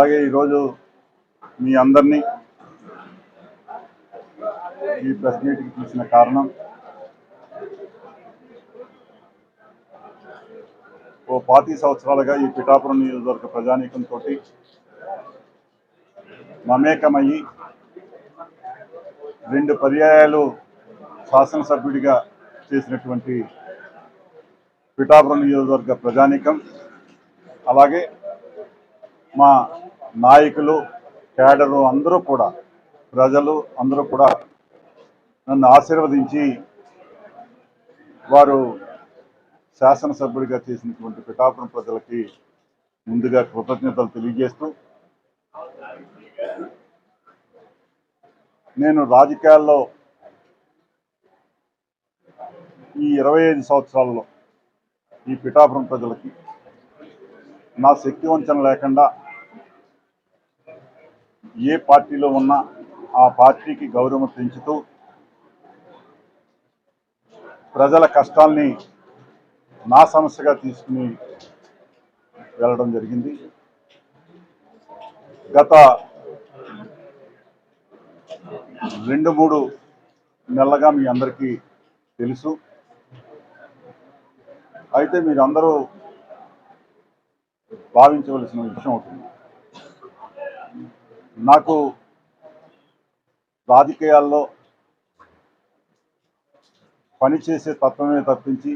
అలాగే ఈరోజు మీ అందరినీ ఈ ప్రెస్ మీట్కి తీసిన కారణం ఓ పాతి సంవత్సరాలుగా ఈ పిఠాపురం నియోజకవర్గ ప్రజానీకంతో మమేకమయ్యి రెండు పర్యాయాలు శాసనసభ్యుడిగా చేసినటువంటి పిఠాపురం నియోజకవర్గ ప్రజానీకం అలాగే మా నాయకులు కేడరు అందరూ కూడా ప్రజలు అందరూ కూడా నన్ను ఆశీర్వదించి వారు శాసనసభ్యుడిగా చేసినటువంటి పిఠాపురం ప్రజలకి ముందుగా కృతజ్ఞతలు తెలియజేస్తూ నేను రాజకీయాల్లో ఈ ఇరవై ఐదు సంవత్సరాల్లో ఈ పిఠాపురం ప్రజలకి నా శక్తి వంచన లేకుండా ఏ పార్టీలో ఉన్నా ఆ పార్టీకి గౌరవం పెంచుతూ ప్రజల కష్టాల్ని నా సమస్యగా తీసుకుని వెళ్ళడం జరిగింది. గత రెండు మూడు నెలలుగా మీ అందరికీ తెలుసు. అయితే మీరు అందరూ భావించవలసిన విషయం అవుతుంది నాకు రాజకీయాల్లో పనిచేసే తత్వమే తప్పించి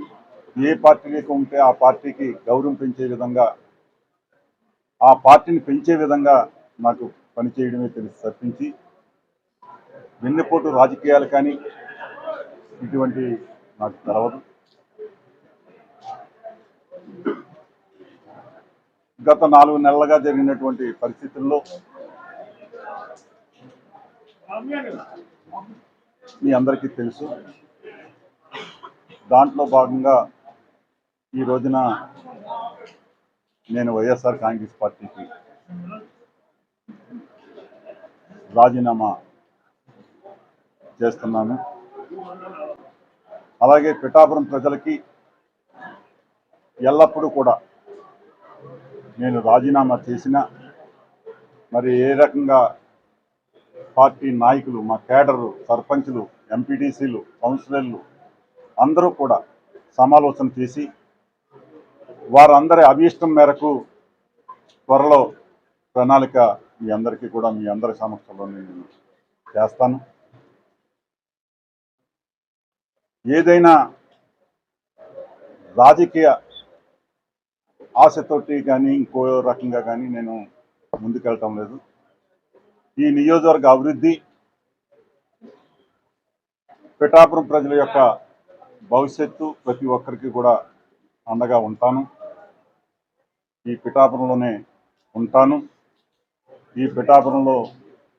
ఏ పార్టీకి ఉంటే ఆ పార్టీకి గౌరవం పెంచే విధంగా ఆ పార్టీని పెంచే విధంగా నాకు పనిచేయడమే తెలిసి తప్పించి వెన్నుపోటు రాజకీయాలు కానీ ఇటువంటి నాకు తెలవదు. గత నాలుగు నెలలుగా జరిగినటువంటి పరిస్థితుల్లో మీ అందరికీ తెలుసు. దాంట్లో భాగంగా ఈ రోజున నేను వైఎస్ఆర్ కాంగ్రెస్ పార్టీకి రాజీనామా చేస్తున్నాను. అలాగే పిఠాపురం ప్రజలకి ఎల్లప్పుడూ కూడా నేను రాజీనామా చేసిన మరి ఏ రకంగా పార్టీ నాయకులు మా కేడరు సర్పంచులు ఎంపీటీసీలు కౌన్సిలర్లు అందరూ కూడా సమాలోచన చేసి వారందరి అభీష్టం మేరకు త్వరలో ప్రణాళిక మీ అందరికీ కూడా మీ అందరి సమక్షంలో నేను చేస్తాను. ఏదైనా రాజకీయ ఆశతోటి కానీ ఇంకో రకంగా కానీ నేను ముందుకెళ్ళటం లేదు. ఈ నియోజకవర్గ అభివృద్ధి పిఠాపురం ప్రజల యొక్క భవిష్యత్తు ప్రతి ఒక్కరికి కూడా అండగా ఉంటాను. ఈ పిఠాపురంలోనే ఉంటాను. ఈ పిఠాపురంలో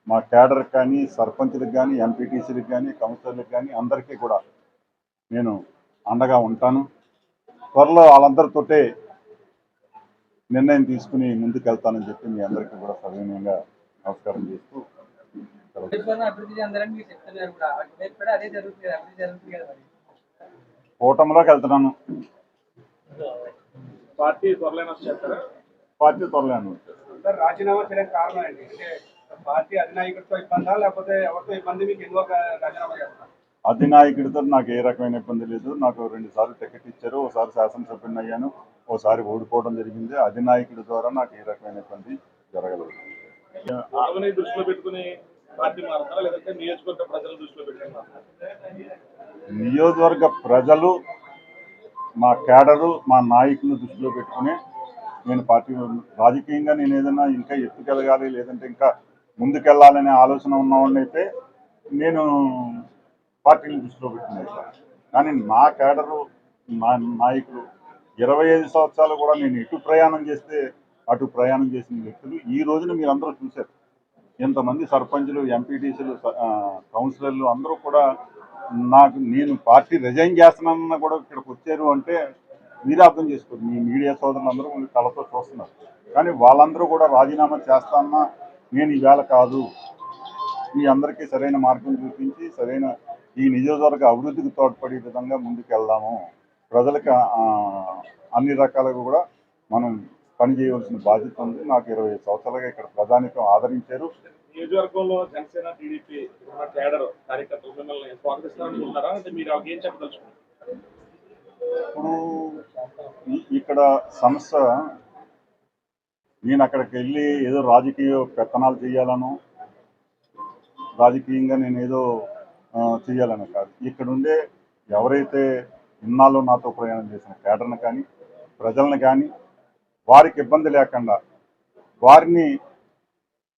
మా కేడర్ కానీ సర్పంచులకు కానీ ఎంపీటీసీలకు కానీ కౌన్సిలర్లకు కానీ అందరికీ కూడా నేను అండగా ఉంటాను. త్వరలో వాళ్ళందరితోటే నిర్ణయం తీసుకుని ముందుకు వెళ్తానని చెప్పి మీ అందరికీ కూడా సవినయంగా నమస్కారం చేస్తూ కూటమిలోకి వెళ్తున్నాను. పార్టీ త్వరలో చేస్తారా పార్టీ త్వరలో సార్ రాజీనామా చేయడానికి కారణం ఏంటి? అంటే పార్టీ అధినాయకుడితో ఇబ్బందా లేకపోతే ఎవరితో ఇబ్బంది? మీకు ఎందుకు రాజీనామా చేస్తారు? అధినాయకుడితో నాకు ఏ రకమైన ఇబ్బంది లేదు. నాకు రెండు సార్లు టికెట్ ఇచ్చారు. ఒకసారి శాసనసభ్యుని అయ్యాను. ఒకసారి ఓడిపోవడం జరిగింది. అధినాయకుడి ద్వారా నాకు ఏ రకమైన ఇబ్బంది జరగలేదు. ఆమెని దృష్టిలో పెట్టుకుని పార్టీ మారుతారా? లేదంటే నియోజకవర్గ ప్రజల దృష్టిలో పెట్టుకుని నియోజకవర్గ ప్రజలు మా కేడరు మా నాయకులు దృష్టిలో పెట్టుకుని నేను పార్టీ రాజకీయంగా నేను ఏదైనా ఇంకా ఎత్తుకెళ్ళగాలి లేదంటే ఇంకా ముందుకెళ్ళాలనే ఆలోచన ఉన్నవాడిని అయితే నేను పార్టీని దృష్టిలో పెట్టుకున్నాను కానీ నా కేడరు నా నాయకులు ఇరవై ఐదు సంవత్సరాలు కూడా నేను ఎటు ప్రయాణం చేస్తే అటు ప్రయాణం చేసిన వ్యక్తులు ఈ రోజున మీరందరూ చూశారు. ఇంతమంది సర్పంచులు ఎంపీటీసీలు కౌన్సిలర్లు అందరూ కూడా నాకు నేను పార్టీ రిజైన్ చేస్తున్నానన్న కూడా ఇక్కడికి వచ్చారు అంటే మీరు అర్థం చేసుకోరు. మీ మీడియా సోదరులందరూ కళతో చూస్తున్నారు. కానీ వాళ్ళందరూ కూడా రాజీనామా చేస్తానన్నా నేను ఈవేళ కాదు. మీ అందరికీ సరైన మార్గం చూపించి సరైన ఈ నియోజకవర్గ అభివృద్ధికి తోడ్పడే విధంగా ముందుకు వెళ్దాము ప్రజలకు అన్ని రకాలుగా కూడా మనం పని చేయవలసిన బాధ్యత ఉంది. నాకు ఇరవై సంవత్సరాలుగా ఇక్కడ ప్రధానికం ఆదరించారు. నియోజకవర్గంలో జనసేన టీడీపీ ఉన్న కేడర్ కార్యకర్తలు మిమ్మల్ని స్వాగతిస్తారనుకుంటున్నారా అంటే మీరు వాళ్ళకి ఏం చెప్పదలుచుకున్నారు? ఇప్పుడు ఇక్కడ సమస్య నేను అక్కడికి వెళ్ళి ఏదో రాజకీయ పెత్తనాలు చేయాలను రాజకీయంగా నేను ఏదో చేయాలని కాదు. ఇక్కడ ఉండే ఎవరైతే ఇన్నాళ్ళు నాతో ప్రయాణం చేసిన కేడర్ని కానీ ప్రజలను కానీ వారికి ఇబ్బంది లేకుండా వారిని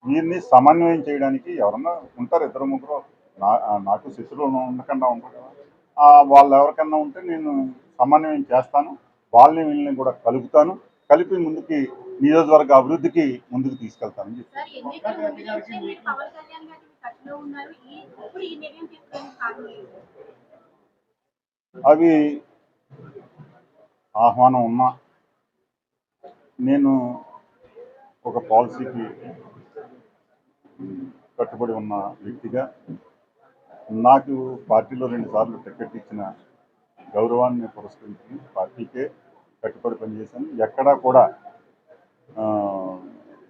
వీరిని సమన్వయం చేయడానికి ఎవరన్నా ఉంటారు? ఇద్దరు ముగ్గురు నాకు శిశువులు ఉండకుండా ఉంటారు వాళ్ళు ఎవరికన్నా ఉంటే నేను సమన్వయం చేస్తాను. వాళ్ళని వీళ్ళని కూడా కలుపుతాను. కలిపి ముందుకి నియోజకవర్గ అభివృద్ధికి ముందుకు ఏంటి? అవి ఆహ్వానం ఉన్నా నేను ఒక పాలసీకి కట్టుబడి ఉన్న వ్యక్తిగా నాకు పార్టీలో రెండు సార్లు టికెట్ ఇచ్చిన గౌరవాన్ని పురస్కరించి పార్టీకే కట్టుబడి పనిచేశాను. ఎక్కడా కూడా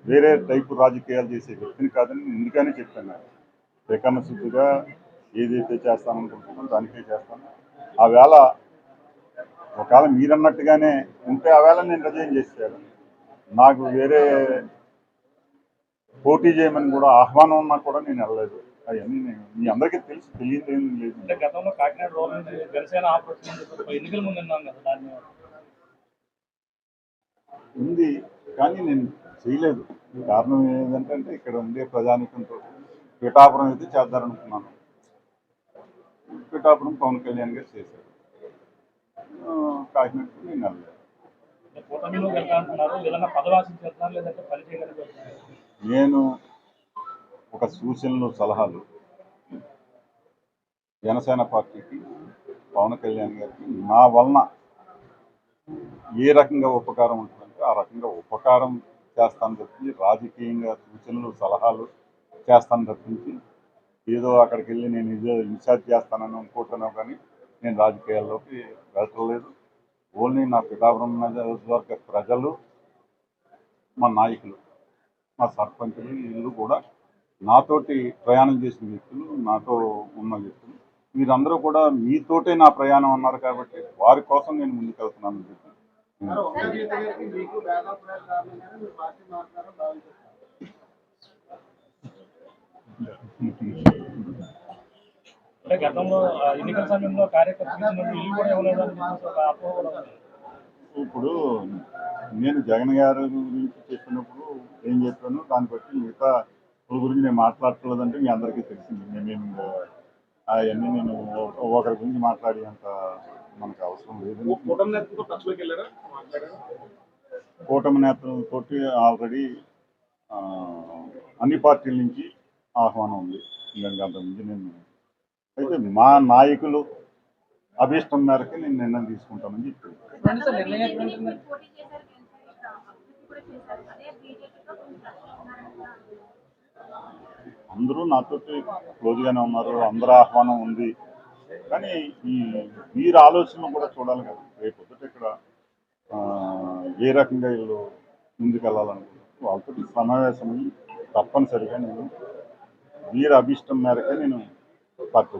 వేరే టైపు రాజకీయాలు చేసే వ్యక్తిని కాదని ముందుగానే చెప్పాను. రేఖన్న శుద్ధిగా ఏదైతే చేస్తాననుకుంటున్నానో దానికే చేస్తాను. ఆ వేళ ఒకవేళ మీరన్నట్టుగానే ఉంటే ఆ వేళ నేను రిజైన్ చేసేయాలి నాకు వేరే పోటీ చేయమని కూడా ఆహ్వానం ఉన్నా కూడా నేను వెళ్ళలేదు. అవన్నీ నేను మీ అందరికీ తెలుసు తెలియదు ఏం లేదు. గతంలో కాకినాడ జనసేన ఎన్నికల ముందు కదా ఉంది కానీ నేను చేయలేదు. కారణం ఏంటంటే ఇక్కడ ఉండే ప్రజానికంతో పిఠాపురం అయితే చేద్దారనుకున్నాను. పిఠాపురం పవన్ కళ్యాణ్ గారు చేశారు. ఆ, కాకినాడకు నేను వెళ్ళలేదు. కూటమిలో వెళ్తానంటున్నారు ఏదైనా లేదంటే పని నేను ఒక సూచనలు సలహాలు. జనసేన పార్టీకి పవన్ కళ్యాణ్ గారికి నా వలన ఏ రకంగా ఉపకారం ఉంటుందంటే ఆ రకంగా ఉపకారం చేస్తాను తప్పించి రాజకీయంగా సూచనలు సలహాలు చేస్తాను తప్పించి ఏదో అక్కడికి వెళ్ళి నేను ఇదే ఇన్ఛార్జ్ చేస్తానని అనుకుంటున్నాను కానీ నేను రాజకీయాల్లోకి వెళ్ళలేదు ఓన్లీ నా పిఠాపురం నియోజకవర్గ ప్రజలు మా నాయకులు మా సర్పంచులు వీళ్ళు కూడా నాతోటి ప్రయాణం చేసిన వ్యక్తులు నాతో ఉన్న వ్యక్తులు. మీరందరూ కూడా మీతోటే నా ప్రయాణం అన్నారు కాబట్టి వారి కోసం నేను ముందుకు వెళ్తున్నాను చెప్పి మీకు భేదాభిప్రాయాల కారణంగానే మీరు పార్టీ మాట్లాడారని భావించారు అంటే గతంలో ఎన్నికల సమయంలో కార్యకర్తలు. ఇప్పుడు నేను జగన్ గారి గురించి చెప్పినప్పుడు ఏం చెప్పాను? దాన్ని బట్టి మిగతా వాళ్ళ గురించి నేను మాట్లాడట్లేదంటే మీ అందరికీ తెలిసింది. నేను అవన్నీ నేను ఒక- ఒకరి గురించి మాట్లాడేంత మనకు అవసరం లేదు. కూటమి నేతలతో ఆల్రెడీ ఆ, అన్ని పార్టీల నుంచి ఆహ్వానం ఉంది. ఇంకా అంతకుమించి నేను అయితే మా నాయకులు అభీష్టం మేరకు నేను నిర్ణయం తీసుకుంటానని చెప్పి చెప్పండి సార్ నిర్ణయం ఎక్కడ మీరు ఉంటుంది పోటీ చేశారు గెలిచారు, అభివృద్ధి కూడా చేశారు అదే బీజేపీతో కొంచెం టచ్లో ఉన్నారంటున్నారు. అందరూ నాతోటి క్లోజ్గానే ఉన్నారు అందరూ ఆహ్వానం ఉంది కానీ ఈ వీరి ఆలోచన కూడా చూడాలి కదా రేపు ఇక్కడ ఏ రకంగా వీళ్ళు ముందుకెళ్ళాలనుకుంటున్నారు వాళ్ళతో సమావేశం తప్పనిసరిగా నేను వీరి అభిష్టం మేరకే నేను పార్టీ